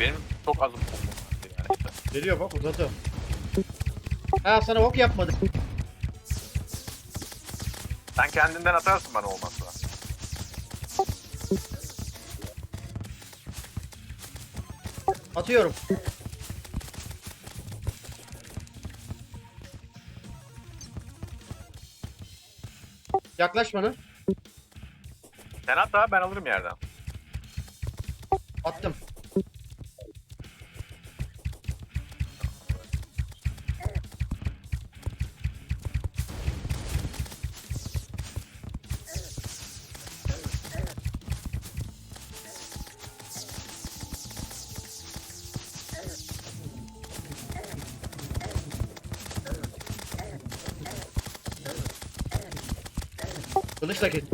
Benim çok azım vardı yani. Geliyor bak uzadı. Ha sana ok yapmadı. Sen kendinden atarsın bana olmazsa. Atıyorum. Yaklaş bana. Sen at da ben alırım yerden. Attım. It looks like it.